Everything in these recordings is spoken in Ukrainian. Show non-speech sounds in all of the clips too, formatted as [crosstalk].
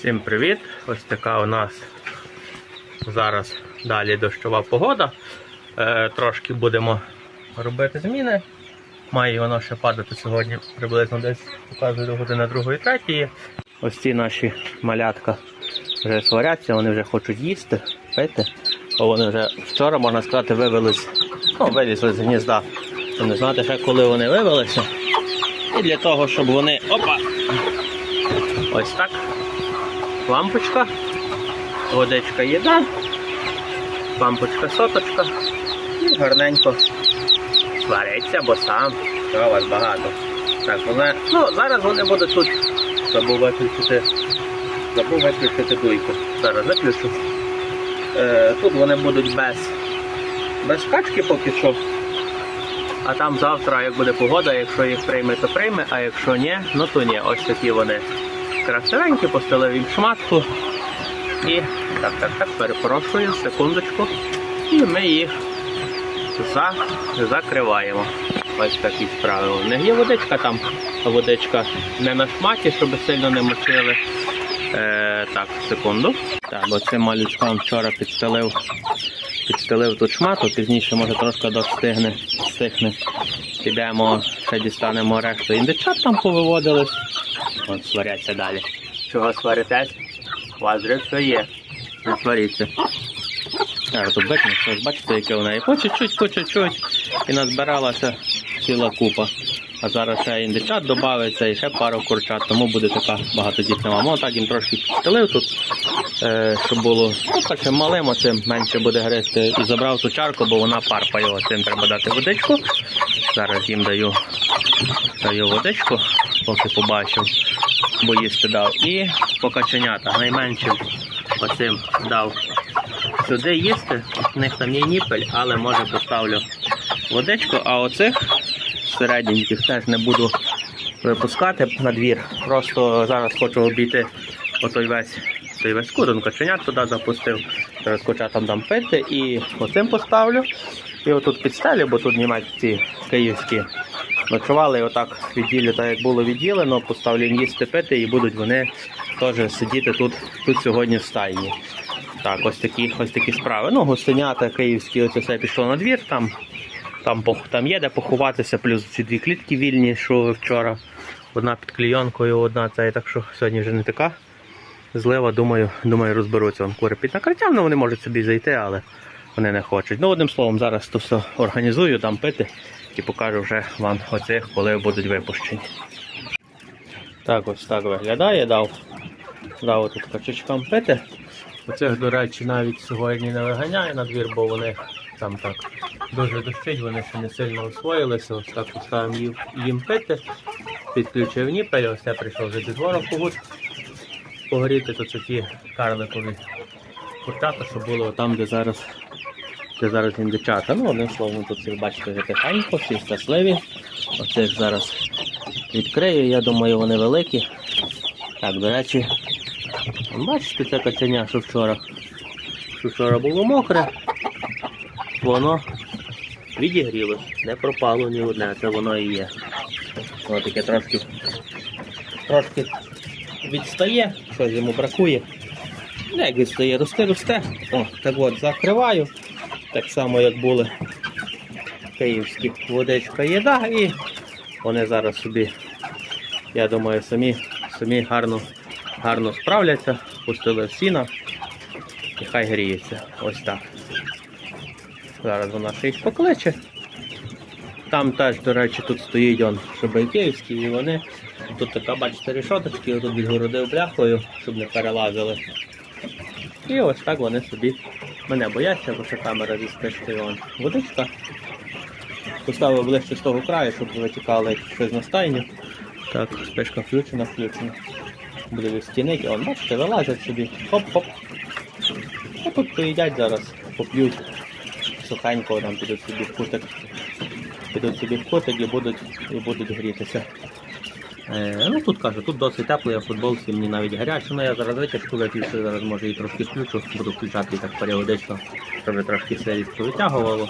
Всім привіт! Ось така у нас зараз далі дощова погода. Е, трошки будемо робити зміни. Має воно ще падати сьогодні приблизно десь показує до години другої третьої. Ось ці наші малятка вже сваряться, вони вже хочуть їсти, пити. Бо вони вже вчора, можна сказати, вивелись, ну, вилізли з гнізда. Не знати ще коли вони вивелися. І для того, щоб вони. Опа! Ось так лампочка, водичка їда, лампочка соточка і гарненько свариться, бо сам що вас багато. Так, вони, ну зараз вони будуть тут. Забув виключити. Забув виключити дуйку. Зараз виключу. Е, тут вони будуть без, без качки поки що. А там завтра, як буде погода, якщо їх прийме, то прийме, а якщо ні, ну то ні. Ось такі вони красивенькі, постелив їм шматку. І так, так, так, перепрошую, секундочку. І ми їх за, закриваємо. Ось такі справи. У них є водичка там, водичка не на шматі, щоб сильно не мочили. Е, так, секунду. Так, бо цим малючкам вчора підстелив, підстелив тут шмату, пізніше може трошки достигне, стихне. Підемо, ще дістанемо решту індичат там повиводились. От сваряться далі. Чого сваритесь? У вас вже все є. Не сваріться. Так, тут бачите, бачите, яке у неї. По чуть-чуть, по чуть-чуть. І назбиралася ціла купа. А зараз ще індичат додається і ще пару курчат, тому буде така багатодітна мама. Так їм трошки підстелив тут, е, щоб було ну, перше малим, оцим менше буде гризти. І забрав ту чарку, бо вона парпає, оцим треба дати водичку. Зараз їм даю, даю водичку, поки побачив, бо їсти дав. І по каченята найменшим оцим дав сюди їсти. У них там є ніпель, але може поставлю водичку, а оцих середненьких теж не буду випускати на двір. Просто зараз хочу обійти отой весь той весь курон, каченят туди запустив. Зараз кочатам дам пити і оцим поставлю. І отут підстелю, бо тут німецькі київські ночували і отак відділю, так як було відділено, поставлю їм їсти пити і будуть вони теж сидіти тут, тут сьогодні в стайні. Так, ось такі, ось такі справи. Ну, гостинята київські, ось все пішло на двір, там, там, там є де поховатися, плюс ці дві клітки вільні, що вчора. Одна під клійонкою, одна це, так що сьогодні вже не така злива, думаю, думаю, розберуться. Вон кури під накриттям, ну вони можуть собі зайти, але вони не хочуть. Ну, одним словом, зараз то все організую, дам пити і покажу вже вам оцих, коли будуть випущені. Так, ось так виглядає, дав. Дав тут качечкам пити. Оцих, до речі, навіть сьогодні не виганяю на двір, бо вони там так дуже дощить, вони ще не сильно освоїлися. Ось так поставимо їм, пити. Підключив ніпель, ось я прийшов вже зі двору когут погоріти, то це ті карликові курчата, що було там, де зараз, де зараз індичата. Ну, одним словом, тут всіх бачите вже тихенько, всі щасливі. Оцих зараз відкрию, я думаю, вони великі. Так, до речі, бачите це каченя, що вчора, що вчора було мокре, воно відігрілось, не пропало ні одне, це воно і є. Воно таке трошки, трошки відстає, щось йому бракує. Ну, Як відстає, росте, росте. О, так от закриваю. Так само, як були київські водичка їда, і вони зараз собі, я думаю, самі, самі гарно, гарно справляться, пустили сіна і хай гріється. Ось так. Зараз вона ще їх покличе. Там теж, до речі, тут стоїть он шибайківські, і вони. Тут така, бачите, решоточки, я тут відгородив бляхою, щоб не перелазили. І ось так вони собі мене бояться, бо що камера зі спишкою вон водичка. Поставив ближче з того краю, щоб не витікало щось на стайню. Так, спишка включена, включена. Буде відстінити, он, бачите, вилазять собі. Хоп-хоп. А тут поїдять зараз, поп'ють сухенько, там підуть собі в кутик. Підуть собі в кутик і будуть, і будуть грітися. Е, ну тут кажу, тут досить тепло, я в футболці, мені навіть гаряче, ну я зараз витяжку виключу, зараз може і трошки включу, буду включати так періодично, щоб трошки сирість витягувало.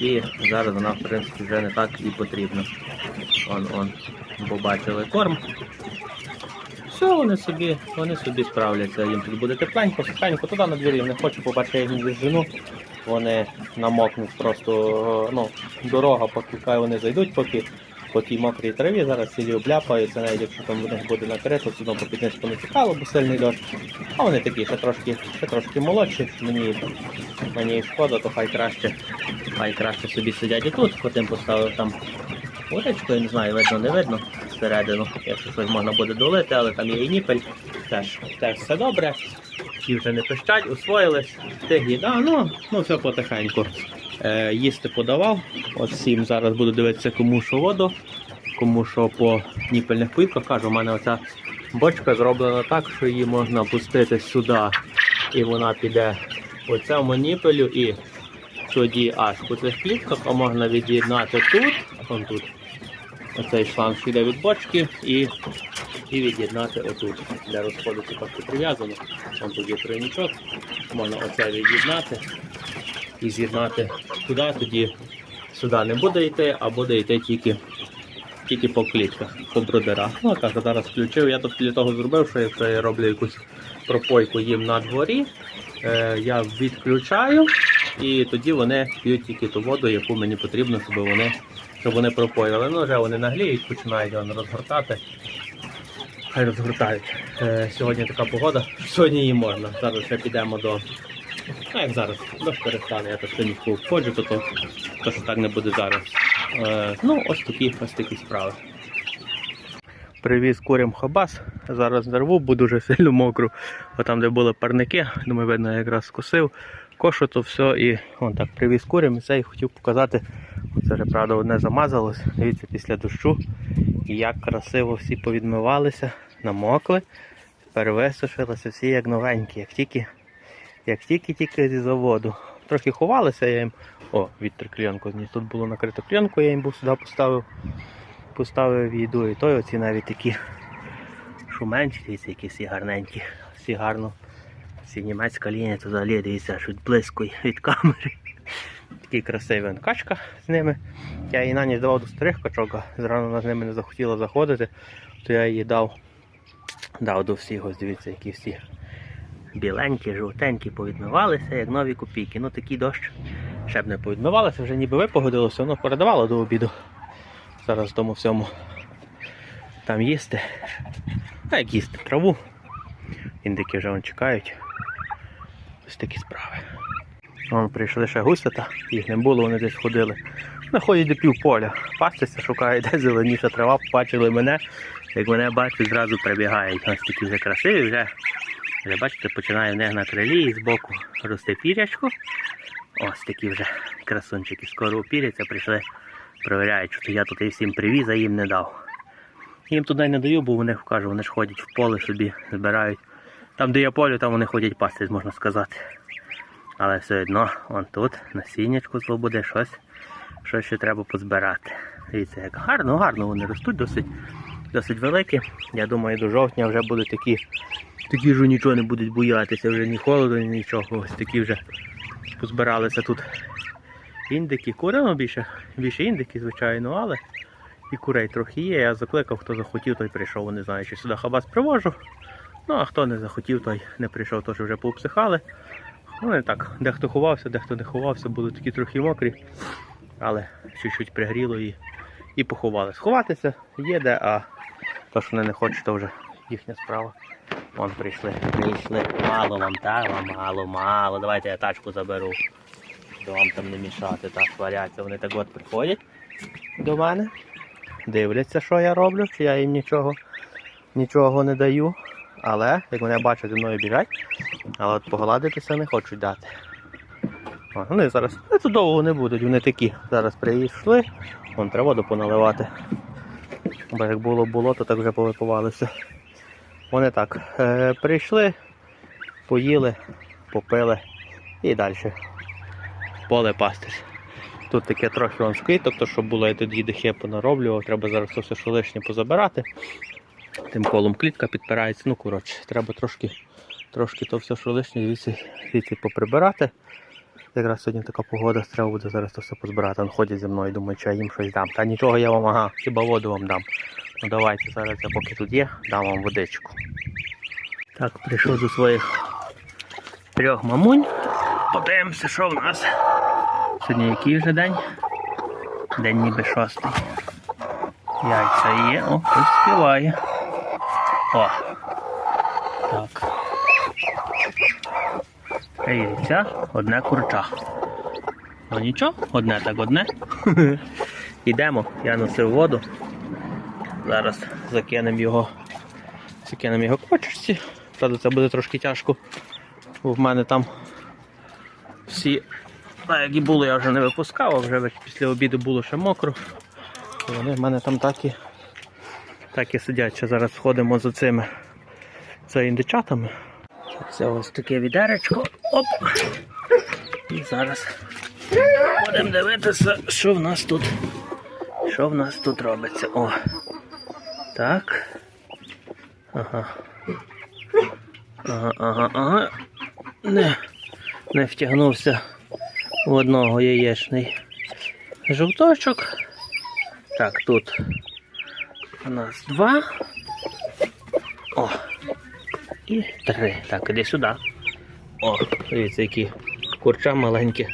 І зараз вона в принципі вже не так і потрібна. Он, он, побачили корм. Все, вони собі, вони собі справляться. Їм тут буде тепленько, сухенько, туди на двірі не хочу, побачити, я їх не жену. Вони намокнуть просто, ну, дорога, поки хай вони зайдуть, поки по тій мокрій траві, зараз цілі обляпаються, навіть якщо там в них буде накрито, все одно по піднизку не цікаво, бо сильний дощ. А вони такі ще трошки, ще трошки молодші, мені, мені шкода, то хай краще, хай краще собі сидять і тут, потім поставив там водичку, я не знаю, видно, не видно всередину, якщо щось можна буде долити, але там є і ніпель, теж, теж все добре. Ті вже не пищать, усвоїлись, тих їда, ну, ну все потихеньку. Е, їсти подавав. От всім зараз буду дивитися, кому що воду, кому що по ніпельних плитках. Кажу, у мене оця бочка зроблена так, що її можна пустити сюди, і вона піде по цьому ніпелю і тоді аж по цих плітках, а можна від'єднати тут, вон тут. Оцей шланг йде від бочки і, і від'єднати отут, де розходиться так прив'язано. Вон тут є тройничок, можна оце від'єднати і з'єднати туди, тоді сюди не буде йти, а буде йти тільки, тільки по клітках, по бродерах. Ну так, зараз включив. Я тут для того зробив, що якщо я роблю якусь пропойку їм на дворі, е, я відключаю і тоді вони п'ють тільки ту воду, яку мені потрібно, щоб вони, щоб вони пропоїли. Ну вже вони нагліють, починають розгортати. Хай розгортають. Е, сьогодні така погода, сьогодні її можна. Зараз ще підемо до Ну, як зараз, дощ перестане, я то сьогодні входжу, то, то, то що так не буде зараз. Е, ну, ось такі, ось такі справи. Привіз курям хабас, зараз нарву, бо дуже сильно мокру. Бо там, де були парники, думаю, видно, я якраз скосив, кошу то все і вон так привіз курям і це і хотів показати. Це вже правда одне замазалось. Дивіться, після дощу. І як красиво всі повідмивалися, намокли. Тепер висушилися всі як новенькі, як тільки як тільки-тільки зі заводу. Трохи ховалися, я їм. О, вітер клієнку зніс. Тут було накрито клієнку, я їм був сюди поставив. Поставив їду і той оці навіть такі шуменчі, дивіться, які всі гарненькі, всі гарно. Всі німецька лінія, то взагалі дивіться, близько від камери. Такий красивий качка з ними. Я її на ніч давав до старих качок, а зрано вона з ними не захотіла заходити, то я її дав, дав до всіх, ось дивіться, які всі біленькі, жовтенькі повідмивалися, як нові копійки. Ну такий дощ ще б не повідмивалися, вже ніби випогодилося, воно передавало до обіду. Зараз тому всьому там їсти. А як їсти траву. Індики вже вон чекають. Ось такі справи. Вон прийшли ще гусята, їх не було, вони десь ходили. Находять до півполя. Пастися, шукають, де зеленіша трава, побачили мене. Як мене бачать, зразу прибігають. Ось такі вже красиві, вже вже бачите, починає в них на крилі і збоку росте пірячко. Ось такі вже красунчики. Скоро упіряться, прийшли, перевіряють, що я тут і всім привіз, а їм не дав. Їм туди не даю, бо вони кажу, вони ж ходять в поле собі, збирають. Там, де є поле, там вони ходять пастись, можна сказати. Але все одно, вон тут, насіннячку свободи, щось, щось ще треба позбирати. Дивіться, як гарно, гарно вони ростуть, досить, досить великі. Я думаю, до жовтня вже будуть такі Такі ж нічого не будуть боятися, вже ні холоду, ні нічого. Ось такі вже позбиралися тут індики. Кури, ну більше, більше індики, звичайно, але і курей трохи є. Я закликав, хто захотів, той прийшов. Не знаю, чи сюди хабас привожу. Ну а хто не захотів, той не прийшов, тож вже пообсихали. Ну не так, дехто ховався, дехто не ховався, були такі трохи мокрі, але чуть-чуть пригріло і, і поховали. Сховатися є де, а то, що вони не хочуть, то вже їхня справа. Вон прийшли, прийшли. Мало вам, так? Мало, мало. Давайте я тачку заберу. Щоб вам там не мішати, так варяться. Вони так от приходять до мене. Дивляться, що я роблю, чи я їм нічого, нічого не даю. Але, як мене бачать, зі мною біжать, але от погладитися не хочуть дати. О, Вони зараз ну, це довго не будуть, вони такі. Зараз прийшли, вон треба воду поналивати. Бо як було було, то так вже повипивалися. Вони так е, прийшли, поїли, попили і далі поле пастись. Тут таке трохи вон скид, тобто, щоб було, я тоді дихи понароблював, треба зараз все, що лишнє позабирати. Тим колом клітка підпирається. Ну, коротше, треба трошки трошки то все, що лишнє, звідси, звідси поприбирати. Якраз сьогодні така погода, треба буде зараз то все позбирати. Вон ходять зі мною, думаю, що я їм щось дам. Та нічого я вам, ага, хіба воду вам дам. Ну давайте зараз я поки тут є, дам вам водичку. Так, прийшов до своїх трьох мамунь. Подивимося, що в нас. Сьогодні який вже день? День ніби шостий. Яйця є, о, хтось співає. О. Так. Яйця, одне курча. Ну нічого, одне так одне. [laughs] Йдемо, я носив воду. Зараз закинемо його. Закинемо його кочечці. Правда, це буде трошки тяжко. Бо в мене там всі, а як і було, я вже не випускав, а вже після обіду було ще мокро. Вони в мене там так і, так і сидять. Ще зараз сходимо за цими за індичатами. Це ось таке відеречко. Оп! І зараз будемо дивитися, що в нас тут. Що в нас тут робиться? О. Так. Ага. Ага, ага, ага. Не, не втягнувся в одного яєчний жовточок. Так, тут у нас два. О. І три. Так, іди сюди. О, дивіться, які курча маленькі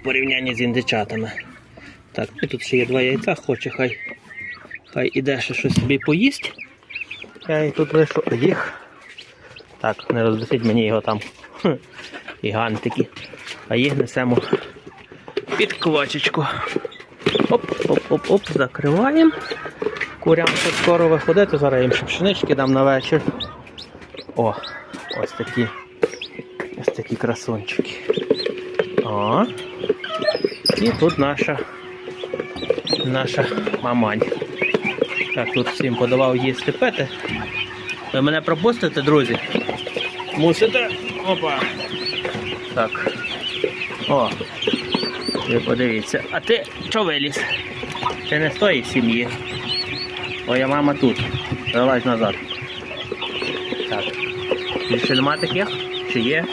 в порівнянні з індичатами. Так, і тут ще є два яйця, хоче, хай. Хай іде ще щось собі поїсть. Я і тут лишу їх. Так, не роздосить мені його там. Гігантики. А їх несемо під квачечку. Оп-оп-оп-оп, закриваємо. Курям тут скоро виходити, зараз їм ще пшенички дам на вечір. О, ось такі. Ось такі красунчики. О. І тут наша наша мамань. Так, тут всім подавав їсти пити. Ви мене пропустите, друзі? Мусите? Опа. Так. О. Ви подивіться. А ти що виліз? Ти не з тої сім'ї. Моя мама тут. Залазь назад. Так. Більше нема таких? Чи є?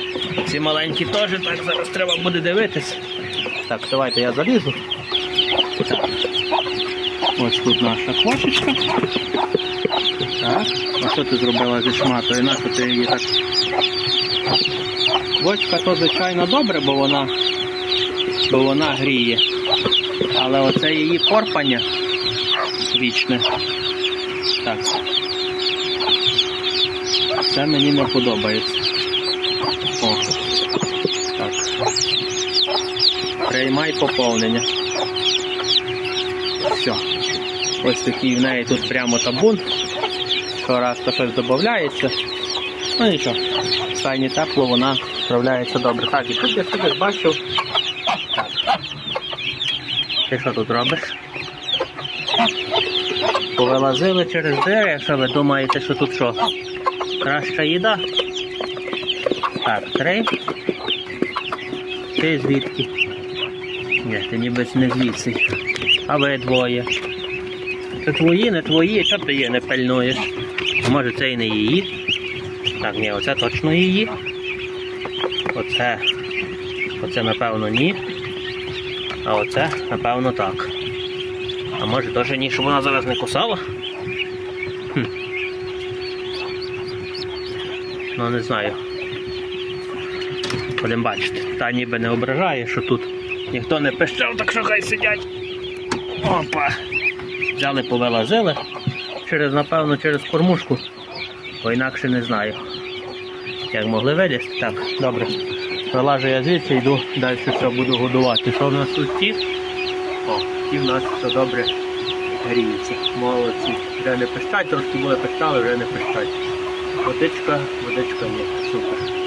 Ці маленькі теж так зараз треба буде дивитись. Так, давайте я залізу. Так. Ось тут наша квашечка. Так. А що ти зробила зі шматою? Нащо ти її так? Квочка то звичайно добре, бо вона, бо вона гріє. Але оце її порпання вічне. Так. Це мені не подобається. О. Так. Приймай поповнення. Все. Ось такий в неї тут прямо табун. Що раз то щось додається. Ну нічого. В стайні тепло, вона справляється добре. Так, і тут я себе бачив. Ти що тут робиш? Повилазили через двері, що ви думаєте, що тут що? Краща їда? Так, три. Ти звідки? Ні, ти ніби не звідси. А ви двоє. Це твої, не твої, що ти її не пильнуєш? Може це і не її? Так, ні, оце точно її. Оце. Оце напевно ні. А оце, напевно, так. А може теж ні, щоб вона зараз не кусала? Ну не знаю. Будемо бачити. Та ніби не ображає, що тут ніхто не пищав, так що хай сидять. Опа. Взяли, повилазили. Через, напевно, через кормушку. Бо інакше не знаю. Як могли вилізти. Так, добре. Вилажу я звідси, йду далі все буду годувати. Що в нас тут ті? О, ті в нас все добре гріються. Молодці. Вже не пищать, трошки були пищали, вже не пищать. Водичка, водичка ні. Супер.